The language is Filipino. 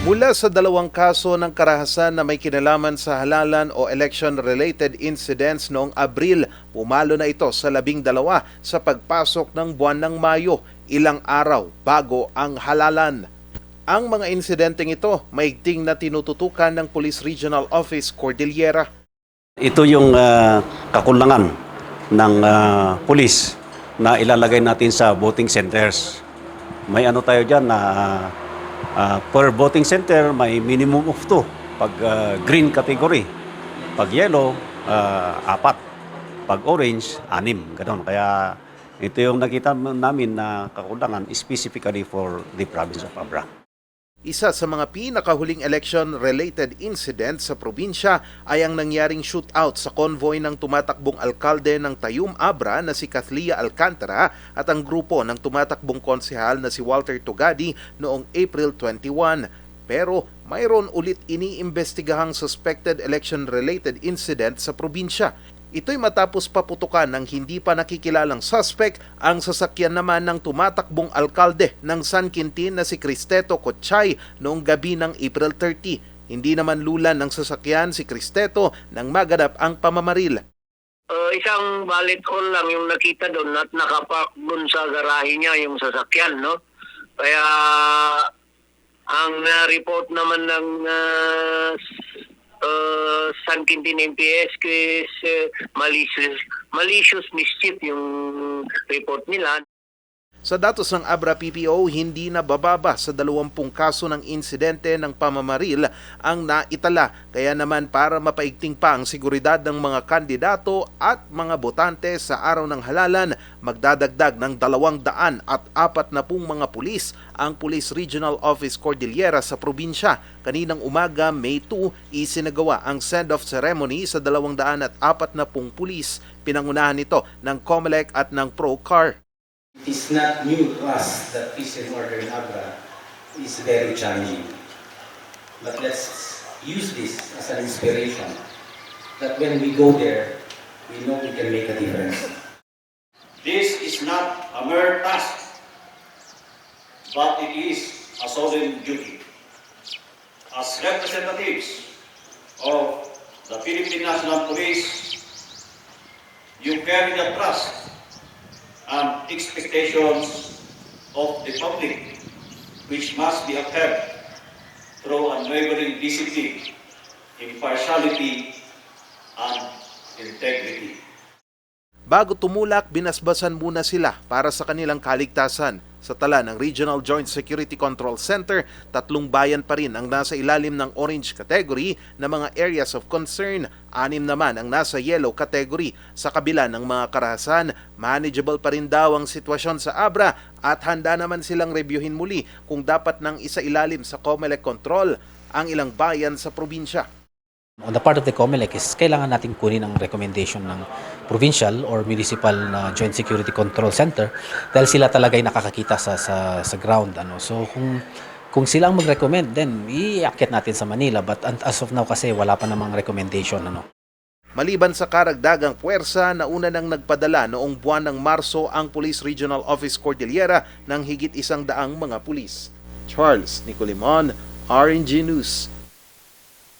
Mula sa dalawang kaso ng karahasan na may kinalaman sa halalan o election-related incidents noong Abril, pumalo na ito sa labing dalawa sa pagpasok ng buwan ng Mayo, ilang araw bago ang halalan. Ang mga insidenteng ito maigting na tinututukan ng Police Regional Office Cordillera. Ito yung ah, kakulangan ng ah, pulis na ilalagay natin sa voting centers. May ano tayo dyan na ah, per voting center may minimum of two. Pag ah, green category, pag yellow, ah, apat. Pag orange, anim. Ganon. Kaya ito yung nakita namin na kakulangan specifically for the province of Abra. Isa sa mga pinakahuling election-related incident sa probinsya ay ang nangyaring shootout sa convoy ng tumatakbong alkalde ng Tayum Abra na si Kathlia Alcantara at ang grupo ng tumatakbong konsehal na si Walter Tugadi noong April 21. Pero mayroon ulit iniimbestigahang suspected election-related incident sa probinsya. Ito'y matapos paputukan ng hindi pa nakikilalang suspect ang sasakyan naman ng tumatakbong alkalde ng San Quintin na si Cristeto Cochay noong gabi ng April 30. Hindi naman lulan ng sasakyan si Cristeto nang maganap ang pamamaril. Uh, isang balik call lang yung nakita doon at nakapark doon sa garahe niya yung sasakyan, no? Kaya ang na-report naman ng uh, uh, San Quintin MPS is uh, malicious, malicious mischief yung report nila. Sa datos ng Abra PPO, hindi na bababa sa 20 kaso ng insidente ng pamamaril ang naitala. Kaya naman para mapaigting pa ang seguridad ng mga kandidato at mga botante sa araw ng halalan, magdadagdag ng 200 at 40 mga pulis ang Police Regional Office Cordillera sa probinsya. Kaninang umaga, May 2, isinagawa ang send-off ceremony sa 240 pulis. Pinangunahan ito ng COMELEC at ng ProCar. It is not new to us that peace and order in Abra is very challenging. But let's use this as an inspiration that when we go there, we know we can make a difference. This is not a mere task, but it is a solemn duty. As representatives of the Philippine National Police, you carry the trust and expectations of the public, which must be upheld through unwavering discipline, impartiality, and integrity. Bago tumulak, binasbasan muna sila para sa kanilang kaligtasan. Sa tala ng Regional Joint Security Control Center, tatlong bayan pa rin ang nasa ilalim ng orange category na mga areas of concern. Anim naman ang nasa yellow category. Sa kabila ng mga karahasan, manageable pa rin daw ang sitwasyon sa Abra at handa naman silang reviewin muli kung dapat nang isa ilalim sa COMELEC control ang ilang bayan sa probinsya. On the part of the COMELEC is kailangan natin kunin ang recommendation ng provincial or municipal na Joint Security Control Center dahil sila talaga ay nakakakita sa sa, sa ground ano. So kung kung sila ang mag-recommend then iakyat natin sa Manila but as of now kasi wala pa namang recommendation ano. Maliban sa karagdagang puwersa, nauna nang nagpadala noong buwan ng Marso ang Police Regional Office Cordillera ng higit isang daang mga pulis. Charles Nicolimon, RNG News.